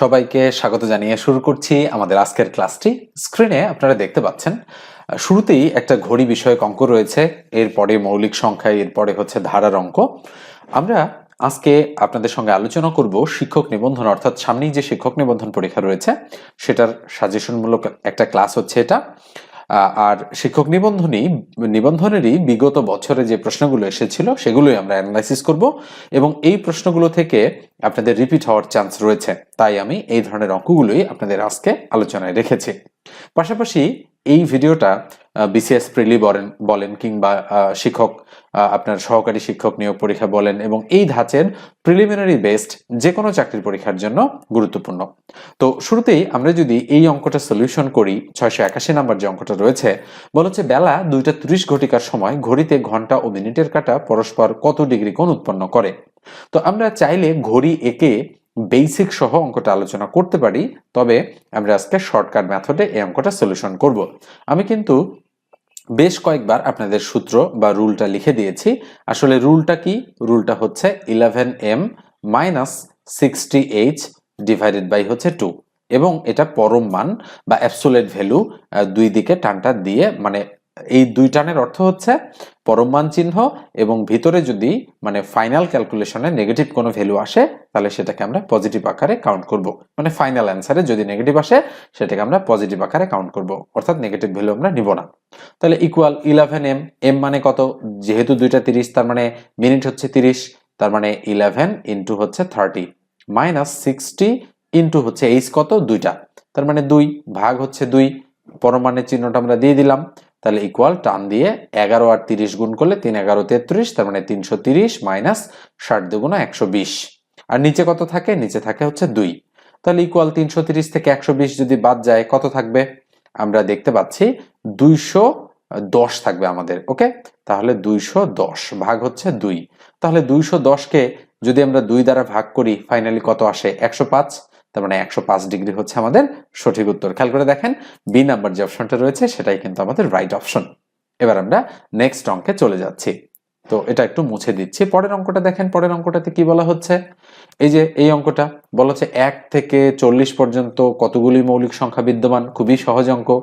সবাইকে স্বাগত জানিয়ে শুরু করছি আমাদের আজকের ক্লাসটি। স্ক্রিনে আপনারা দেখতে পাচ্ছেন শুরুতেই একটা ঘড়ি বিষয়ক অঙ্ক রয়েছে, এরপরে মৌলিক সংখ্যা, এরপরে হচ্ছে ধারার অঙ্ক। আমরা আজকে আপনাদের সঙ্গে আলোচনা করব শিক্ষক নিবন্ধন, অর্থাৎ সামনেই যে শিক্ষক নিবন্ধন পরীক্ষা রয়েছে, সেটার সাজেশনমূলক একটা ক্লাস হচ্ছে এটা। আর শিক্ষক নিবন্ধনই নিবন্ধনেরই বিগত বছরে যে প্রশ্নগুলো এসেছিল, সেগুলোই আমরা অ্যানালাইসিস করব এবং এই প্রশ্নগুলো থেকে আপনাদের রিপিট হওয়ার চান্স রয়েছে। তাই আমি এই ধরনের অঙ্কগুলোই আপনাদের আজকে আলোচনায় রেখেছি। পাশাপাশি এই ভিডিওটা বিসিএস প্রিলি বলেন বলেন কিংবা শিক্ষক আপনার সহকারী শিক্ষক নিয়োগ পরীক্ষা বলেন এবং এই ধাঁচের প্রিলিমিনারি বেসড যে কোনো চাকরির পরীক্ষার জন্য গুরুত্বপূর্ণ। তো শুরুতেই আমরা যদি এই অঙ্কটা সলিউশন করি, ছয়শো একাশি নাম্বার যে অঙ্কটা রয়েছে, বলা হচ্ছে বেলা দুইটা ত্রিশ ঘটিকার সময় ঘড়িতে ঘণ্টা ও মিনিটের কাটা পরস্পর কত ডিগ্রি কোণ উৎপন্ন করে। তো আমরা চাইলে ঘড়ি একে বেসিক সহ অঙ্কটা আলোচনা করতে পারি, তবে আমরা আজকে শর্টকাট মেথডে এই অঙ্কটা সলিউশন করব। আমি কিন্তু বেশ কয়েকবার আপনাদের সূত্র বা রুলটা লিখে দিয়েছি। আসলে রুলটা কি? রুলটা হচ্ছে eleven M minus sixty H divided by হচ্ছে টু এবং এটা পরম মান বা অ্যাবসোলেট ভ্যালু দুই দিকে টানটা দিয়ে মানে এই দুই টানের অর্থ হচ্ছে পরম মান চিহ্ন এবং ভিতরে যদি মানে ফাইনাল ক্যালকুলেশনে নেগেটিভ কোনো ভ্যালু আসে, তাহলে সেটাকে আমরা পজিটিভ আকারে কাউন্ট করব। মানে ফাইনাল অ্যান্সারে যদি নেগেটিভ আসে, সেটাকে আমরা পজিটিভ আকারে কাউন্ট করব। অর্থাৎ নেগেটিভ ভ্যালু আমরা নিব না। তাহলে ইকুয়াল ইলেভেন এম এম মানে কত? যেহেতু দুইটা তিরিশ, তার মানে মিনিট হচ্ছে তিরিশ, তার মানে ইলেভেন ইন্টু হচ্ছে থার্টি মাইনাস সিক্সটি ইন্টু হচ্ছে এইচ কত? দুইটা। তার মানে দুই, ভাগ হচ্ছে দুই, পরমাণের চিহ্নটা আমরা দিয়ে দিলাম। তাহলে ইকুয়াল টান দিয়ে এগারো আর তিরিশ গুণ করলে তিন এগারো তেত্রিশ, তার মানে তিনশো তিরিশ মাইনাস ষাট দুগুণা একশো বিশ। আর নিচে কত থাকে? নিচে থাকে হচ্ছে দুই। তাহলে ইকুয়াল তিনশো তিরিশ থেকে একশো বিশ যদি বাদ যায়, কত থাকবে? আমরা দেখতে পাচ্ছি দুইশো দশ থাকবে আমাদের ওকে তাহলে দুইশো দশ ভাগ হচ্ছে দুই। তাহলে দুইশো দশকে যদি আমরা দুই দ্বারা ভাগ করি ফাইনালি কত আসে? একশো পাঁচ। তার মানে একশো পাঁচ ডিগ্রি হচ্ছে আমাদের সঠিক উত্তর। খেয়াল করে দেখেন বি নাম্বার যে অপশনটা রয়েছে, সেটাই কিন্তু আমাদের রাইট অপশন এবার আমরা নেক্সট অঙ্কে চলে যাচ্ছি। তো এটা একটু মুছে দিচ্ছি। পরের অঙ্কটা দেখেন, পরের অঙ্কটাতে কি বলা হচ্ছে? এই যে, এই অঙ্কটা বলা হচ্ছে এক থেকে চল্লিশ পর্যন্ত কতগুলি মৌলিক সংখ্যা বিদ্যমান? খুবই সহজ অঙ্ক।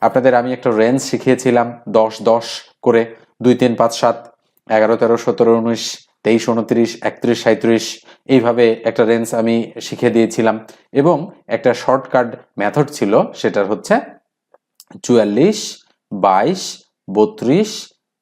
আপনাদের আমি একটা রেঞ্জ শিখিয়েছিলাম, দশ দশ করে, দুই তিন পাঁচ সাত, এগারো তেরো, সতেরো, উনিশ তেইশ উনত্রিশ একত্রিশ সাঁত্রিশ এইভাবে একটা রেঞ্জ আমি শিখে দিয়েছিলাম। এবং একটা শর্টকাট মেথড ছিল, সেটার হচ্ছে চুয়াল্লিশ, বাইশ, বত্রিশ,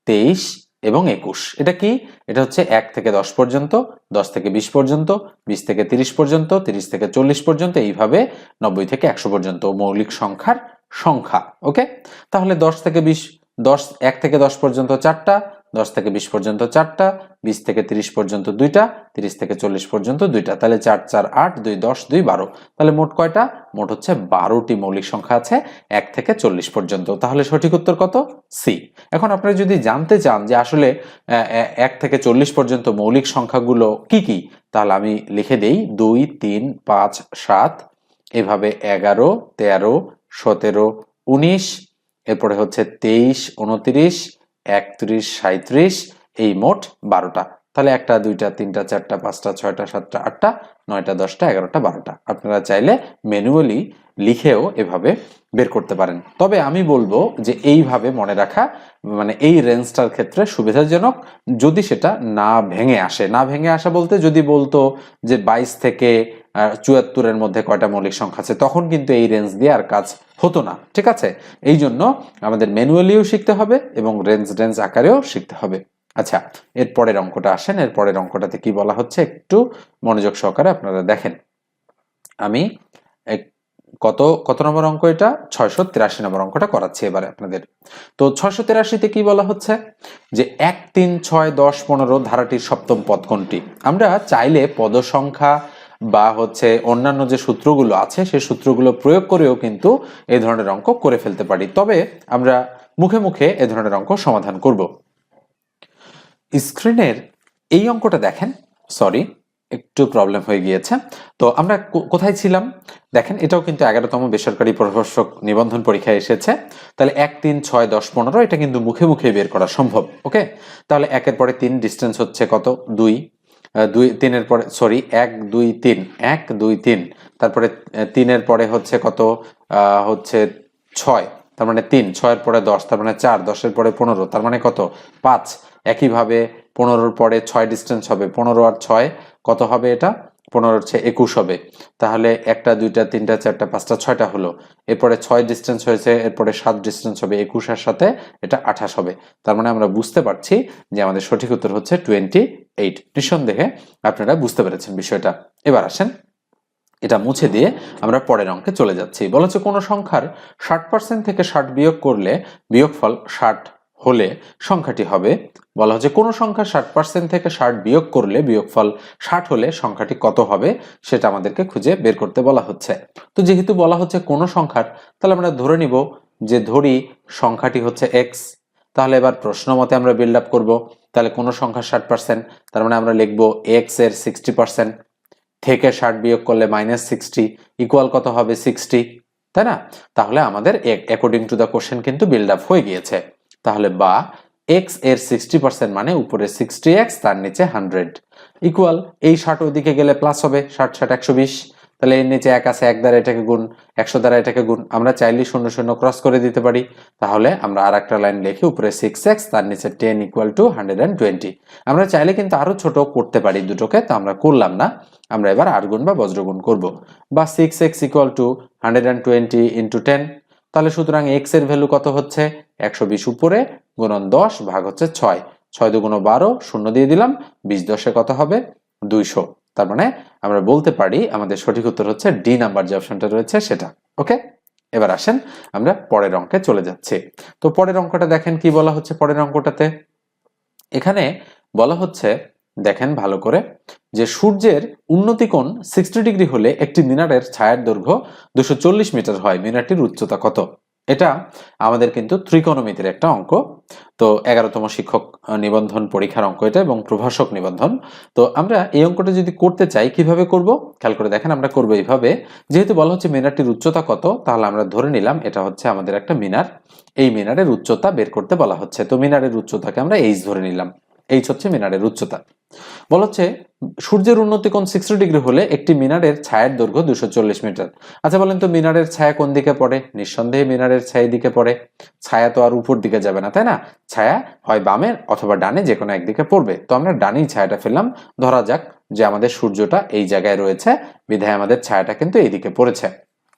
তেইশ এবং একুশ। এটা কি? এটা হচ্ছে এক থেকে দশ পর্যন্ত, দশ থেকে বিশ পর্যন্ত, বিশ থেকে তিরিশ পর্যন্ত, তিরিশ থেকে চল্লিশ পর্যন্ত, এইভাবে নব্বই থেকে একশো পর্যন্ত মৌলিক সংখ্যার সংখ্যা ওকে তাহলে দশ থেকে বিশ, দশ, এক থেকে দশ পর্যন্ত চারটা দশ থেকে বিশ পর্যন্ত চারটা, বিশ থেকে তিরিশ পর্যন্ত দুইটা, তিরিশ থেকে চল্লিশ পর্যন্ত দুইটা। তাহলে চার চার, আট, দুই, দশ, দুই, বারো। তাহলে মোট কয়টা? মোট হচ্ছে বারোটি মৌলিক সংখ্যা আছে, এক থেকে চল্লিশ পর্যন্ত। তাহলে সঠিক উত্তর কত? সি। এখন আপনারা যদি জানতে চান যে আসলে এক থেকে চল্লিশ পর্যন্ত মৌলিক সংখ্যাগুলো কি কি, তাহলে আমি লিখে দেই। দুই, তিন, পাঁচ, সাত, এভাবে এগারো, তেরো, সতেরো, উনিশ, এরপরে হচ্ছে তেইশ, উনত্রিশ একত্রিশ সাঁত্রিশ এই মোট বারোটা। তাহলে একটা, দুইটা, তিনটা, চারটা, পাঁচটা, ছয়টা, সাতটা, আটটা, নয়টা, দশটা, এগারোটা, বারোটা। আপনারা চাইলে ম্যানুয়ালি লিখেও এভাবে বের করতে পারেন। তবে আমি বলব যে এইভাবে মনে রাখা মানে এই রেঞ্জটার ক্ষেত্রে সুবিধাজনক যদি সেটা না ভেঙে আসে। না ভেঙে আসা বলতে যদি বলতো যে বাইশ থেকে চুয়াত্তরের মধ্যে কয়টা মৌলিক সংখ্যা আছে, তখন কিন্তু এই রেঞ্জ দিয়ে আর কাজ হতো না, ঠিক আছে? এই জন্য আমাদের ম্যানুয়ালিও শিখতে হবে এবং রেঞ্জ রেঞ্জ আকারেও শিখতে হবে। আচ্ছা এর পরের অঙ্কটা আসেন, এর পরের অঙ্কটাতে কি বলা হচ্ছে একটু মনোযোগ সহকারে আপনারা দেখেন। আমি কত কত নম্বর অঙ্ক এটা? ছয়শো তিরাশি নম্বর অঙ্কটা করাচ্ছি এবারে আপনাদের। তো ছয়শো তিরাশিতে কি বলা হচ্ছে? যে এক তিন ছয় দশ পনেরো ধারাটির সপ্তম পদ কোনটি আমরা চাইলে পদ সংখ্যা বা হচ্ছে অন্যান্য যে সূত্রগুলো আছে সেই সূত্রগুলো প্রয়োগ করেও কিন্তু এই ধরনের অঙ্ক করে ফেলতে পারি। তবে আমরা মুখে মুখে এ ধরনের অঙ্ক সমাধান করব। স্ক্রিনের এই অঙ্কটা দেখেন, সরি, একটু প্রবলেম হয়ে গিয়েছে। তো আমরা কোথায় ছিলাম? দেখেন, এটাও কিন্তু এগারোতম বেসরকারি প্রভাষক নিবন্ধন পরীক্ষায় এসেছে। তাহলে এক, তিন, ছয়, দশ, পনেরো, এটা কিন্তু মুখে মুখে বের করা সম্ভব, ওকে? তাহলে একের পরে তিন, ডিস্টেন্স হচ্ছে কত? দুই দুই, তিনের পরে সরি এক, দুই, তিন, এক, দুই, তিন, তারপরে তিনের পরে হচ্ছে কত? হচ্ছে ছয়, তার মানে তিন, ছয়ের পরে দশ, তার মানে চার, দশের পরে পনেরো, তার মানে কত? পাঁচ, একইভাবে পনেরোর পরে ছয় ডিস্টেন্স হবে, পনেরো আর ছয় কত হবে এটা? পনেরো হচ্ছে একুশ হবে। তাহলে একটা, দুইটা, তিনটা, চারটা, পাঁচটা, ছয়টা হলো। এরপরে ছয় ডিস্টেন্স হয়েছে, এরপরে সাত ডিস্টেন্স হবে একুশের সাথে এটা আঠাশ হবে। তার মানে আমরা বুঝতে পারছি যে আমাদের সঠিক উত্তর হচ্ছে টোয়েন্টি এইট নিঃসন্দেহে আপনারা বুঝতে পেরেছেন বিষয়টা। এবার আসেন, এটা মুছে দিয়ে আমরা পরের অঙ্কে চলে যাচ্ছি। বলা হচ্ছে কোনো সংখ্যার ষাট পার্সেন্ট থেকে ষাট বিয়োগ করলে বিয়োগফল ষাট। হলে সংখ্যাটি হবে। বলা হচ্ছে কোনো সংখ্যা ষাট পার্সেন্ট থেকে ষাট বিয়োগ করলে বিয়োগফল ষাট হলে সংখ্যাটি কত হবে সেটা আমাদেরকে খুঁজে বের করতে বলা হচ্ছে। তো যেহেতু বলা হচ্ছে কোনো সংখ্যার, তাহলে আমরা ধরে নিব যে ধরি সংখ্যাটি হচ্ছে এক্স তাহলে এবার প্রশ্ন মতে আমরা বিল্ড আপ করব। তাহলে কোনো সংখ্যা ষাট পার্সেন্ট তার মানে আমরা লিখব এক্সের সিক্সটি পার্সেন্ট থেকে ষাট বিয়োগ করলে মাইনাস সিক্সটি ইকুয়াল কত হবে সিক্সটি তাই না? তাহলে আমাদের অ্যাকর্ডিং টু দ্য কোশ্চেন কিন্তু বিল্ড আপ হয়ে গিয়েছে। তাহলে বা এক্সের সিক্সটি পার্সেন্ট মানে উপরে সিক্সটি এক্স তার নিচে হান্ড্রেড ইকুয়াল এই ষাট ওদিকে গেলে প্লাস হবে, ষাট ষাট, একশো বিশ। তাহলে এর নিচে এক আছে, এক দ্বারা এটাকে গুণ, একশো দ্বারা এটাকে গুণ। আমরা চাইলে শূন্য শূন্য ক্রস করে দিতে পারি। তাহলে আমরা আর একটা লাইন লিখি, উপরে সিক্স এক্স তার নিচে ten equal to hundred and twenty আমরা চাইলে কিন্তু আরও ছোট করতে পারি দুটোকে, তো আমরা করলাম না। আমরা এবার আর গুণ বা বজ্রগুণ করব। বা six X equal to hundred and twenty into ten তাহলে সুতরাং এক্সের ভ্যালু কত হচ্ছে? একশো বিশ উপরে, গুণন দশ ভাগ হচ্ছে ছয়। ছয় দুগুণ বারো, শূন্য দিয়ে দিলাম, বিশ দশে কত হবে? দুইশো। তার মানে আমরা বলতে পারি আমাদের সঠিক উত্তর হচ্ছে ডি নাম্বার যে অপশনটা রয়েছে সেটা। ওকে? এবার আসেন আমরা পরের অঙ্কে চলে যাচ্ছি। তো পরের অঙ্কটা দেখেন কি বলা হচ্ছে পরের অঙ্কটাতে? এখানে বলা হচ্ছে দেখেন ভালো করে, যে সূর্যের উন্নতি উন্নতিকোণ সিক্সটি ডিগ্রি হলে একটি মিনারের ছায়ার দৈর্ঘ্য দুশো মিটার হয়। মিনারটির উচ্চতা কত? এটা আমাদের কিন্তু ত্রিকোণমিতির একটা অঙ্ক। তো এগারোতম শিক্ষক নিবন্ধন পরীক্ষার অঙ্ক এটা এবং প্রভাষক নিবন্ধন। তো আমরা এই অঙ্কটা যদি করতে চাই, কীভাবে করব? খেয়াল করে দেখেন আমরা করব এইভাবে। যেহেতু বলা হচ্ছে মিনারটির উচ্চতা কত, তাহলে আমরা ধরে নিলাম এটা হচ্ছে আমাদের একটা মিনার। এই মিনারের উচ্চতা বের করতে বলা হচ্ছে। তো মিনারের উচ্চতাকে আমরা এইচ ধরে নিলাম। এইচ হচ্ছে মিনারের উচ্চতা। বলা হচ্ছে, সূর্যের উন্নতি কোণ সিক্সটি ডিগ্রি হলে একটি মিনারের ছায়ের দৈর্ঘ্য দুশো চল্লিশ মিটার। আচ্ছা বলেন তো, মিনারের ছায়া কোন দিকে পড়ে? নিঃসন্দেহে মিনারের ছায়া দিকে পড়ে। ছায়া তো আর উপর দিকে যাবে না, তাই না? ছায়া হয় বামে অথবা ডানে যে কোনো একদিকে পড়বে। তো আমরা ডানেই ছায়াটা ফেললাম। ধরা যাক যে আমাদের সূর্যটা এই জায়গায় রয়েছে, বিধায় আমাদের ছায়াটা কিন্তু এইদিকে পড়েছে।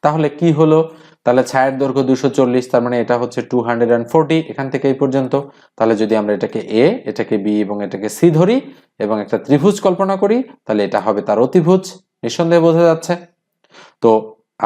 তাহলে কি হলো? তাহলে ছায়ের দৈর্ঘ্য দুশো চল্লিশ তার মানে এটা হচ্ছে টু হান্ড্রেড অ্যান্ড ফোরটি এখান থেকে এই পর্যন্ত। তাহলে যদি আমরা এটাকে এ এটাকে বি এবং এটাকে সি ধরি এবং একটা ত্রিভুজ কল্পনা করি তাহলে এটা হবে তার অতিভুজ। নিঃসন্দেহে বোঝা যাচ্ছে। তো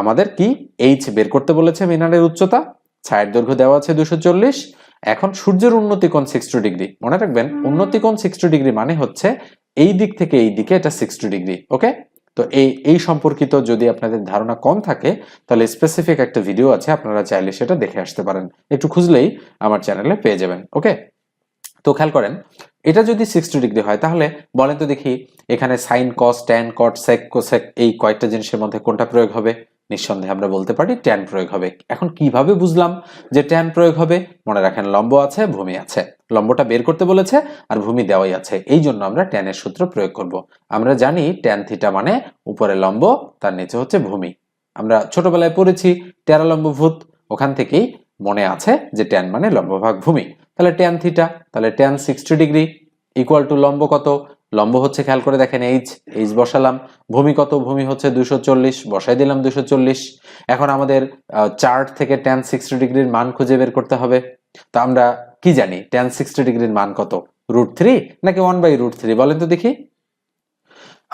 আমাদের কি এইচ বের করতে বলেছে মিনারের উচ্চতা? ছায়ের দৈর্ঘ্য দেওয়া আছে দুশো চল্লিশ। এখন সূর্যের উন্নতি কোণ সিক্সটি ডিগ্রি মনে রাখবেন উন্নতি কোণ সিক্সটি ডিগ্রি মানে হচ্ছে এই দিক থেকে এই দিকে এটা সিক্সটি ডিগ্রি ওকে তো এই এই সম্পর্কিত যদি আপনাদের ধারণা কম থাকে, তাহলে স্পেসিফিক একটা ভিডিও আছে, আপনারা চাইলে সেটা দেখে আসতে পারেন। একটু খুঁজলেই আমার চ্যানেলে পেয়ে যাবেন ওকে তো খেয়াল করেন, এটা যদি সিক্সটি ডিগ্রি হয়, তাহলে বলেন তো দেখি, এখানে sine cos tan cot sec cosec এই কয়েকটা জিনিসের মধ্যে কোনটা প্রয়োগ হবে? নিঃসন্দেহে আমরা বলতে পারি ট্যান প্রয়োগ হবে। এখন কীভাবে বুঝলাম যে ট্যান প্রয়োগ হবে? মনে রাখেন লম্ব আছে, ভূমি আছে। লম্বটা বের করতে বলেছে আর ভূমি দেওয়াই আছে। এই জন্য আমরা ট্যানের সূত্র প্রয়োগ করব। আমরা জানি ট্যান থিটা মানে উপরে লম্ব, তার নিচে হচ্ছে ভূমি। আমরা ছোটবেলায় পড়েছি টেরালম্ব ভূত ওখান থেকেই মনে আছে যে ট্যান মানে লম্বভাগ ভূমি। তাহলে ট্যান থিটা তাহলে tan sixty degree equal to লম্ব কত? লম্ব হচ্ছে, খেয়াল করে দেখেন এইচ এইচ বসালাম, ভূমি কত? ভূমি হচ্ছে দুশো চল্লিশ, বসাই দিলাম দুশো চল্লিশ। এখন আমাদের চার্ট থেকে ট্যান সিক্সটি ডিগ্রির মান খুঁজে বের করতে হবে। তো আমরা কি জানি ট্যান সিক্সটি ডিগ্রির মান কত? রুট থ্রি নাকি ওয়ান বাই রুট থ্রি বলেন তো দেখি।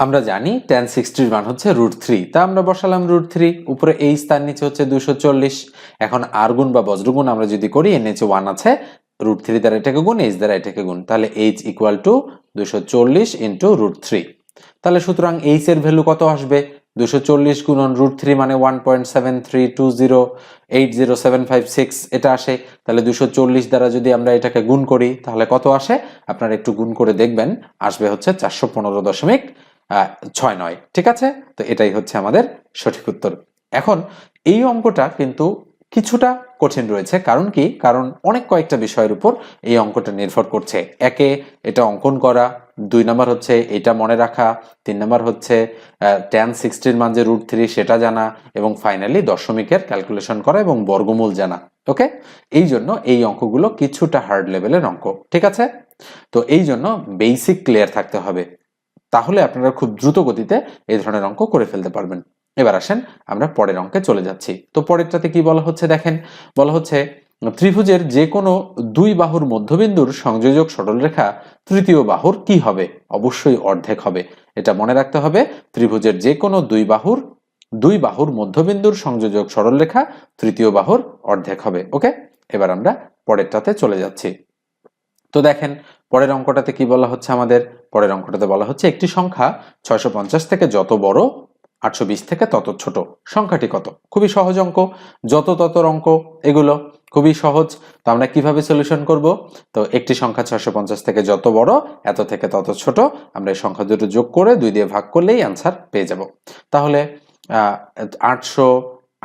আমরা জানি ট্যান সিক্সটির মান হচ্ছে রুট থ্রি তা আমরা বসালাম রুট থ্রি উপরে এইচ তার নিচে হচ্ছে দুশো চল্লিশ। এখন আর গুণ বা বজ্রগুণ আমরা যদি করি, এর নিচে ওয়ান আছে রুট থ্রি দ্বারা এটাকে গুণ এইচ দ্বারা এটাকে গুণ, তাহলে এইচ ইকুয়াল টু দুশো চল্লিশ ইন্টু রুট থ্রি তাহলে সুতরাং এইচ এর ভ্যালু কত আসবে? দুশো চল্লিশ গুণন রুট থ্রি মানে one point seven three two zero eight zero seven five six এটা আসে। তাহলে দুশো চল্লিশ দ্বারা যদি আমরা এটাকে গুণ করি, তাহলে কত আসে? আপনারা একটু গুণ করে দেখবেন, আসবে হচ্ছে চারশো পনেরো দশমিক ছয় নয়। ঠিক আছে? তো এটাই হচ্ছে আমাদের সঠিক উত্তর। এখন এই অঙ্কটা কিন্তু কিছুটা কঠিন রয়েছে। কারণ কি? কারণ অনেক কয়েকটা বিষয়ের উপর এই অঙ্কটা নির্ভর করছে। একে এটা অঙ্কন করা, দুই নাম্বার হচ্ছে এটা মনে রাখা, তিন নাম্বার হচ্ছে টেন সিক্সটির মান যে রুট থ্রি সেটা জানা এবং ফাইনালি দশমিকের ক্যালকুলেশন করা এবং বর্গমূল জানা। ওকে এই জন্য এই অঙ্কগুলো কিছুটা হার্ড লেভেলের অঙ্ক। ঠিক আছে? তো এই জন্য বেসিক ক্লিয়ার থাকতে হবে। তাহলে আপনারা খুব দ্রুত গতিতে এই ধরনের অঙ্ক করে ফেলতে পারবেন। এবার আসেন আমরা পরের অঙ্কে চলে যাচ্ছি। তো পরেরটাতে কি বলা হচ্ছে দেখেন? বলা হচ্ছে, ত্রিভুজের যে কোনো দুই বাহুর মধ্যবিন্দুর সংযোজক সরলরেখা তৃতীয় বাহুর কি হবে? অবশ্যই অর্ধেক হবে। এটা মনে রাখতে হবে, ত্রিভুজের যে কোনো দুই বাহুর দুই বাহুর মধ্যবিন্দুর সংযোজক সরলরেখা তৃতীয় বাহুর অর্ধেক হবে। ওকে? এবার আমরা পরেরটাতে চলে যাচ্ছি। তো দেখেন, পরের অঙ্কটাতে কি বলা হচ্ছে আমাদের? পরের অঙ্কটাতে বলা হচ্ছে একটি সংখ্যা ছয়শো পঞ্চাশ থেকে যত বড় আটশো বিশ থেকে তত ছোট। সংখ্যাটি কত? খুবই সহজ অঙ্ক। যত তত অঙ্ক, এগুলো খুবই সহজ। তো আমরা কীভাবে সলিউশন করব? তো একটি সংখ্যা পঞ্চাশ থেকে যত বড়, এত থেকে তত ছোট, আমরা এই সংখ্যা দুটো যোগ করে দুই দিয়ে ভাগ করলেই অ্যান্সার পেয়ে যাব। তাহলে আটশো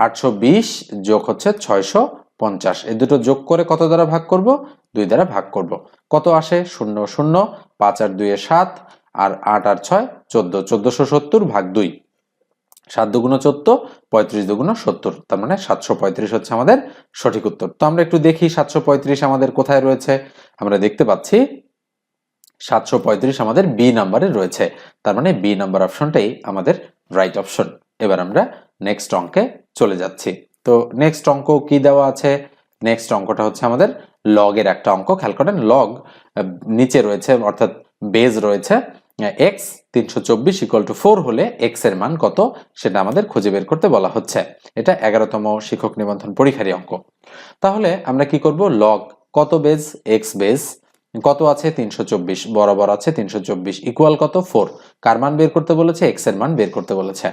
আটশো যোগ হচ্ছে ছয়শো পঞ্চাশ। এই দুটো যোগ করে কত দ্বারা ভাগ করব? দুই দ্বারা ভাগ করব। কত আসে? শূন্য শূন্য। পাঁচ আর দুইয়ে সাত। আর আট আর ছয়, চোদ্দ। চোদ্দশো সত্তর ভাগ দুই। সাত দুগুণ চোদ্দ, পঁয়ত্রিশ দুগুণ সত্তর। তার মানে সাতশো পঁয়ত্রিশ হচ্ছে আমাদের সঠিক উত্তর। তো আমরা একটু দেখি সাতশো পঁয়ত্রিশ আমাদের কোথায় রয়েছে। আমরা দেখতে পাচ্ছি সাতশো পঁয়ত্রিশ আমাদের বি নাম্বারে রয়েছে। তার মানে বি নাম্বার অপশনটাই আমাদের রাইট অপশন এবার আমরা নেক্সট অঙ্কে চলে যাচ্ছি। তো নেক্সট অঙ্ক কি দেওয়া আছে? নেক্সট অঙ্কটা হচ্ছে আমাদের লগের একটা অঙ্ক। খেয়াল করেন লগ নিচে রয়েছে, অর্থাৎ বেজ রয়েছে এক্স তিনশো চব্বিশ ইকুয়াল টু ফোর হলে এক্সের মান কত? সেটা আমাদের খুঁজে বের করতে বলা হচ্ছে। এটা এগারোতম শিক্ষক নিবন্ধন পরীক্ষারই অঙ্ক। তাহলে আমরা কি করব? লগ কত বেজ এক্স বেজ কত আছে? তিনশো চব্বিশ। বরাবর আছে তিনশো চব্বিশ ইকুয়াল কত? ফোর কার মান বের করতে বলেছে? এক্সের মান বের করতে বলেছে।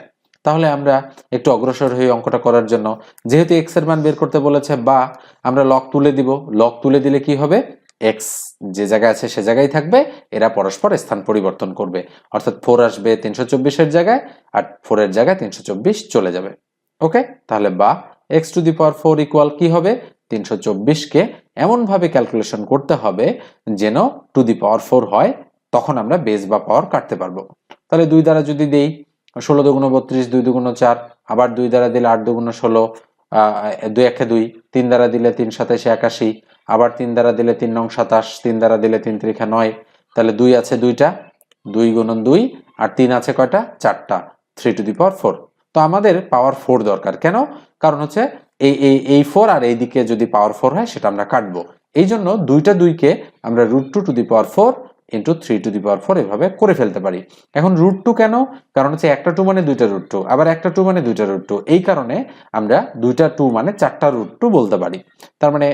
তাহলে আমরা একটু অগ্রসর হয়ে অঙ্কটা করার জন্য। যেহেতু এক্সের মান বের করতে বলেছে বা আমরা লক তুলে দিব লক তুলে দিলে কি হবে? এক্স যে জায়গায় আছে সে জায়গায় থাকবে, এরা পরস্পর স্থান পরিবর্তন করবে। অর্থাৎ ফোর আসবে তিনশো চব্বিশের জায়গায়, আর ফোরের জায়গায় তিনশো চব্বিশ চলে যাবে। ওকে তাহলে বা X to the power four equal কি হবে? তিনশো চব্বিশকে এমনভাবে ক্যালকুলেশন করতে হবে যেন টু দি পাওয়ার ফোর হয়, তখন আমরা বেস বা পাওয়ার কাটতে পারব। তাহলে দুই দ্বারা যদি দেই, ষোলো দুগুণ বত্রিশ, দুই দুগুণ চার, আবার দুই দ্বারা দিলে আট দুগুণ ষোলো দুই একে দুই, তিন দ্বারা দিলে তিন সাতাশে একাশি আবার তিন দ্বারা দিলে তিন নং সাতাশ, তিন দ্বারা দিলে তিন ত্রিখা নয়। তাহলে দুই আছে দুইটা, দুই গুণন দুই, আর তিন আছে কয়টা? চারটা three to the power four তো আমাদের পাওয়ার ফোর দরকার। কেন? কারণ হচ্ছে এই এই এই ফোর আর এই দিকে যদি পাওয়ার ফোর হয়, সেটা আমরা কাটবো। এই জন্য দুইটা দুইকে আমরা root two to the power four into three to the power four এভাবে করে ফেলতে পারি। এখন রুট টু কেন? কারণ হচ্ছে একটা টু মানে দুইটা রুট টু আবার একটা টু মানে দুইটা রুট টু এই কারণে আমরা দুইটা টু মানে চারটা রুট টু বলতে পারি। তার মানে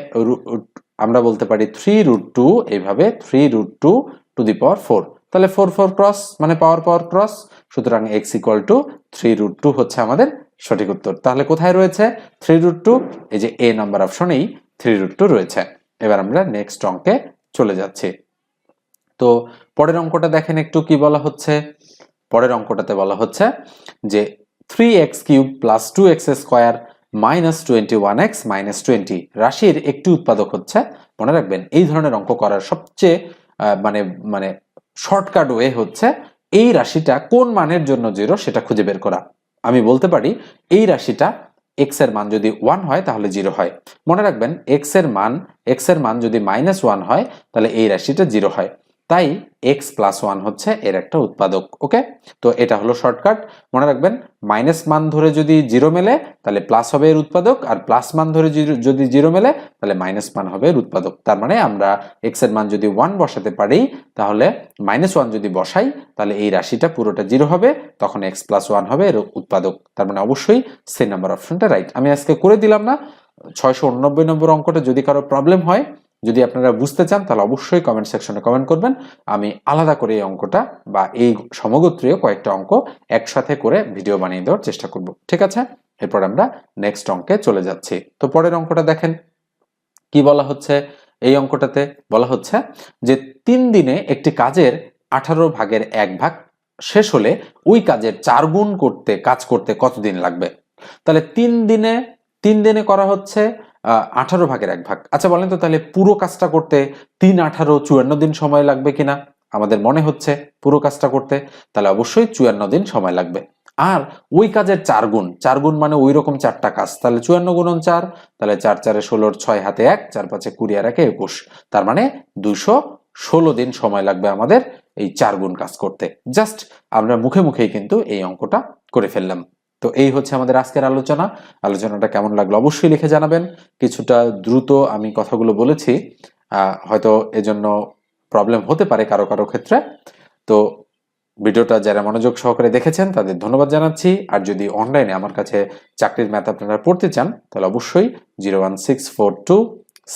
আমরা বলতে পারি থ্রি রুট টু এইভাবে three root two to the power four তাহলে ফোর ফোর ক্রস মানে পাওয়ার পাওয়ার ক্রস সুতরাং X equal to three root two হচ্ছে আমাদের সঠিক উত্তর। তাহলে কোথায় রয়েছে থ্রি রুট টু এই যে এ নাম্বার অপশনেই থ্রি রুট টু রয়েছে। এবার আমরা নেক্সট অঙ্কে চলে যাচ্ছি। তো পরের অঙ্কটা দেখেন একটু কি বলা হচ্ছে? পরের অঙ্কটাতে বলা হচ্ছে যে three X cube plus two X square minus twenty one X minus twenty রাশির একটি উৎপাদক হচ্ছে, মনে রাখবেন এই ধরনের অঙ্ক করার সবচেয়ে মানে মানে শর্টকাট ওয়ে হচ্ছে এই রাশিটা কোন মানের জন্য জিরো সেটা খুঁজে বের করা। আমি বলতে পারি এই রাশিটা এক্সের মান যদি ওয়ান হয় তাহলে জিরো হয়। মনে রাখবেন এক্সের মান এক্সের মান যদি মাইনাস ওয়ান হয় তাহলে এই রাশিটা জিরো হয়। তাই এক্স প্লাস ওয়ান হচ্ছে এর একটা উৎপাদক ওকে তো এটা হলো শর্টকাট মনে রাখবেন মাইনাস মান ধরে যদি জিরো মেলে, তাহলে প্লাস হবে এর উৎপাদক, আর প্লাস মান ধরে যদি জিরো মেলে, তাহলে মাইনাস মান হবে এর উৎপাদক। তার মানে আমরা এক্সের মান যদি ওয়ান বসাতে পারি, তাহলে মাইনাস ওয়ান যদি বসাই, তাহলে এই রাশিটা পুরোটা জিরো হবে, তখন এক্স প্লাস ওয়ান হবে এর উৎপাদক। তার মানে অবশ্যই সে নাম্বার অপশনটা রাইট আমি আজকে করে দিলাম না, ছয়শো উননব্বই নম্বর অঙ্কটা যদি কারও প্রবলেম হয় যদি আপনারা বুঝতে চান, তাহলে অবশ্যই কমেন্ট সেকশনে কমেন্ট করবেন। আমি আলাদা করে এই অঙ্কটা বা এই সমগোত্রীয় কয়েকটা অঙ্ক একসাথে করে ভিডিও বানিয়ে দেওয়ার চেষ্টা করব। ঠিক আছে? এরপর আমরা নেক্সট অঙ্কে চলে যাচ্ছি। তো পরের অঙ্কটা দেখেন। কি বলা হচ্ছে? এই অঙ্কটাতে বলা হচ্ছে যে তিন দিনে একটি কাজের আঠারো ভাগের এক ভাগ শেষ হলে ওই কাজের চার গুণ করতে, কাজ করতে কতদিন লাগবে? তাহলে তিন দিনে তিন দিনে করা হচ্ছে আঠারো ভাগের এক ভাগ। আচ্ছা বলেন তো তাহলে পুরো কাজটা করতে তিন আঠারো চুয়ান্ন দিন সময় লাগবে কিনা? আমাদের মনে হচ্ছে পুরো কাজটা করতে, তাহলে অবশ্যই চুয়ান্ন দিন সময় লাগবে। আর ওই কাজের চার গুণ চার গুণ মানে ওই রকম চারটা কাজ। তাহলে চুয়ান্ন গুণন চার, তাহলে চার চারে ষোলোর ছয় হাতে এক, চার পাঁচে কুড়ি আর একে একুশ। তার মানে দুশো ষোলো দিন সময় লাগবে আমাদের এই চার গুণ কাজ করতে। জাস্ট আমরা মুখে মুখেই কিন্তু এই অঙ্কটা করে ফেললাম। তো এই হচ্ছে আমাদের আজকের আলোচনা। আলোচনাটা কেমন লাগল অবশ্যই লিখে জানাবেন। কিছুটা দ্রুত আমি কথাগুলো বলেছি। হয়তো এজন্য প্রবলেম হতে পারে কারও কারও ক্ষেত্রে। তো ভিডিওটা যারা মনোযোগ সহকারে দেখেছেন, তাদের ধন্যবাদ জানাচ্ছি। আর যদি অনলাইনে আমার কাছে চাকরির ম্যাথ আপনারা পড়তে চান, তাহলে অবশ্যই zero one six four two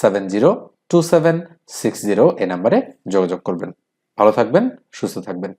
seven zero two seven six zero এ নাম্বারে যোগাযোগ করবেন। ভালো থাকবেন, সুস্থ থাকবেন।